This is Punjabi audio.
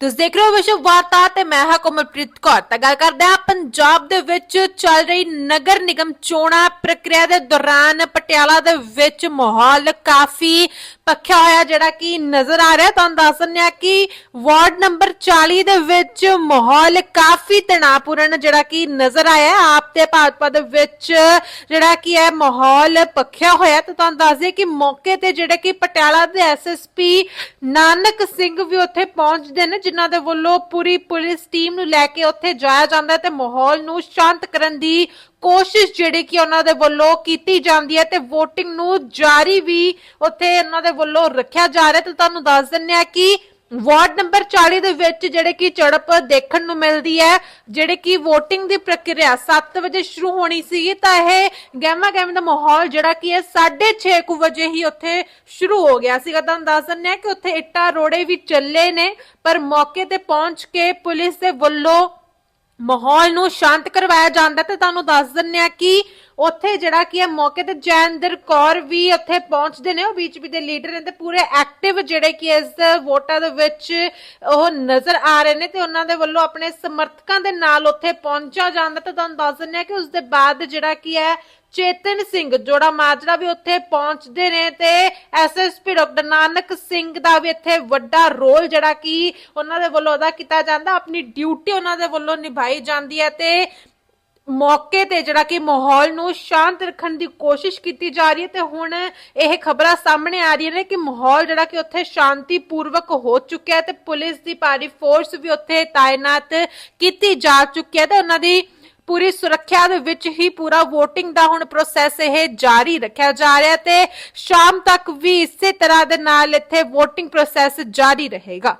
ਤੁਸੀਂ ਦੇਖ ਰਹੇ ਹੋ ਵਿਸ਼ਵ ਵਾਰਤਾ ਤੇ ਮੈਂ ਹਾਂ ਕੋਮਲਪ੍ਰੀਤ ਕੌਰ। ਤਾਂ ਗੱਲ ਕਰਦੇ ਹਾਂ ਪੰਜਾਬ ਦੇ ਵਿੱਚ ਚੱਲ ਰਹੀ ਨਗਰ ਨਿਗਮ ਚੋਣਾਂ ਪ੍ਰਕਿਰਿਆ ਦੇ ਦੌਰਾਨ ਪਟਿਆਲਾ ਦੇ ਵਿੱਚ ਮਾਹੌਲ ਕਾਫੀ ਪੱਖਿਆ ਹੋਇਆ ਜਿਹੜਾ ਕਿ ਨਜ਼ਰ ਆ ਰਿਹਾ, ਤੁਹਾਨੂੰ ਦੱਸ ਦਿੰਦੇ ਕਿ ਵਾਰਡ ਨੰਬਰ 40 ਦੇ ਵਿੱਚ ਮਾਹੌਲ ਕਾਫੀ ਤਣਾਅਪੂਰਨ ਜਿਹੜਾ ਕਿ ਨਜ਼ਰ ਆਇਆ ਆਪ ਤੇ ਭਾਜਪਾ ਦੇ ਵਿੱਚ ਜਿਹੜਾ ਕਿ ਹੈ ਮਾਹੌਲ ਪੱਖਿਆ ਹੋਇਆ ਤੇ ਤੁਹਾਨੂੰ ਦੱਸ ਦਈਏ ਕਿ ਮੌਕੇ ਤੇ ਜਿਹੜੇ ਕਿ ਪਟਿਆਲਾ ਦੇ ਐਸਐਸਪੀ ਨਾਨਕ ਸਿੰਘ ਵੀ ਉੱਥੇ ਪਹੁੰਚਦੇ ਨੇ, ਜਿਨ੍ਹਾਂ ਦੇ ਵੱਲੋਂ ਪੂਰੀ ਪੁਲਿਸ ਟੀਮ ਨੂੰ ਲੈ ਕੇ ਉੱਥੇ ਜਾਇਆ ਜਾਂਦਾ ਹੈ ਤੇ ਮਾਹੌਲ ਨੂੰ ਸ਼ਾਂਤ ਕਰਨ ਦੀ ਕੋਸ਼ਿਸ਼ ਜਿਹੜੀ ਕਿ ਉਹਨਾਂ ਦੇ ਵੱਲੋਂ ਕੀਤੀ ਜਾਂਦੀ ਹੈ ਤੇ VOTING ਨੂੰ ਜਾਰੀ ਵੀ ਉੱਥੇ ਉਹਨਾਂ ਦੇ ਵੱਲੋਂ ਰੱਖਿਆ ਜਾ ਰਿਹਾ ਤੇ ਤੁਹਾਨੂੰ ਦੱਸ ਦਿੰਨੇ ਆ ਕਿ ਵਾਰਡ ਨੰਬਰ 40 ਦੇ ਵਿੱਚ ਜਿਹੜੇ ਕਿ ਝੜਪ ਦੇਖਣ ਨੂੰ ਮਿਲਦੀ ਹੈ, ਜਿਹੜੇ ਕਿ VOTING ਦੀ ਪ੍ਰਕਿਰਿਆ 7 ਵਜੇ ਸ਼ੁਰੂ ਹੋਣੀ ਸੀ, ਤਾਂ ਇਹ ਗਹਿਮਾ ਗਹਿਮ ਦਾ ਮਾਹੌਲ ਜਿਹੜਾ ਕਿ ਹੈ 6:30 ਕੁ ਵਜੇ ਹੀ ਉੱਥੇ ਸ਼ੁਰੂ ਹੋ ਗਿਆ ਸੀਗਾ। ਤੁਹਾਨੂੰ ਦੱਸ ਦਿੰਨੇ ਆ ਕਿ ਉੱਥੇ ਇੱਟਾਂ ਰੋੜੇ ਵੀ ਚੱਲੇ ਨੇ, ਪਰ ਮੌਕੇ ਤੇ ਪਹੁੰਚ ਕੇ ਪੁਲਿਸ ਦੇ ਵੱਲੋਂ ਮਾਹੌਲ ਨੂੰ ਸ਼ਾਂਤ ਕਰਵਾਇਆ ਜਾਂਦਾ ਤੇ ਤੁਹਾਨੂੰ ਦੱਸ ਦਿੰਨੇ ਆ ਕਿ ਉੱਥੇ ਜਿਹੜਾ ਕੀ ਹੈ ਮੌਕੇ ਤੇ ਜੈਨਦਰ ਕੌਰ ਵੀ ਉੱਥੇ ਪਹੁੰਚਦੇ ਨੇ। ਉਹ ਬੀਜਪੀ ਦੇ ਲੀਡਰ ਨੇ ਤੇ ਪੂਰੇ ਐਕਟਿਵ ਜਿਹੜੇ ਕਿ ਇਸ ਵੋਟਾਂ ਦੇ ਵਿੱਚ ਉਹ ਨਜ਼ਰ ਆ ਰਹੇ ਨੇ ਤੇ ਉਹਨਾਂ ਦੇ ਵੱਲੋਂ ਆਪਣੇ ਸਮਰਥਕਾਂ ਦੇ ਨਾਲ ਉੱਥੇ ਪਹੁੰਚਿਆ ਜਾਂਦਾ ਤੇ ਤੁਹਾਨੂੰ ਦੱਸ ਦਿੰਨੇ ਆ ਕਿ ਉਸ ਦੇ ਬਾਅਦ ਜਿਹੜਾ ਕੀ ਹੈ ਚੇਤਨ ਸਿੰਘ ਜੋੜਾ ਮਾਜਰਾ ਵੀ ਉੱਥੇ ਪਹੁੰਚਦੇ ਨੇ ਤੇ ਐਸਐਸਪੀ ਡਾਕਟਰ ਨਾਨਕ ਸਿੰਘ ਦਾ ਵੀ ਇੱਥੇ ਵੱਡਾ ਰੋਲ ਜਿਹੜਾ ਕਿ ਉਹਨਾਂ ਦੇ ਵੱਲੋਂ ਅਦਾ ਕੀਤਾ ਜਾਂਦਾ। ਆਪਣੀ ਡਿਊਟੀ ਉਹਨਾਂ ਦੇ ਵੱਲੋਂ ਨਿਭਾਈ ਜਾਂਦੀ ਹੈ ਤੇ ਮੌਕੇ ਤੇ ਜਿਹੜਾ ਕਿ ਮਾਹੌਲ ਨੂੰ ਸ਼ਾਂਤ ਰੱਖਣ ਦੀ ਕੋਸ਼ਿਸ਼ ਕੀਤੀ ਜਾ ਰਹੀ ਹੈ ਤੇ ਹੁਣ ਇਹ ਖਬਰਾਂ ਸਾਹਮਣੇ ਆ ਰਹੀਆਂ ਨੇ ਕਿ ਮਾਹੌਲ ਜਿਹੜਾ ਕਿ ਉੱਥੇ ਸ਼ਾਂਤੀਪੂਰਵਕ ਹੋ ਚੁੱਕਿਆ ਹੈ ਤੇ ਪੁਲਿਸ ਦੀ ਭਾਰੀ ਫੋਰਸ ਵੀ ਉੱਥੇ ਤਾਇਨਾਤ ਕੀਤੀ ਜਾ ਚੁੱਕੀ ਹੈ ਤੇ ਉਹਨਾਂ ਦੀ ਪੂਰੀ ਸੁਰੱਖਿਆ ਦੇ ਵਿੱਚ ਹੀ ਪੂਰਾ VOTING ਦਾ ਹੁਣ ਪ੍ਰੋਸੈਸ ਇਹ ਜਾਰੀ ਰੱਖਿਆ ਜਾ ਰਿਹਾ ਤੇ ਸ਼ਾਮ ਤੱਕ ਵੀ ਇਸੇ ਤਰ੍ਹਾਂ ਦੇ ਨਾਲ ਇੱਥੇ VOTING ਪ੍ਰੋਸੈਸ ਜਾਰੀ ਰਹੇਗਾ।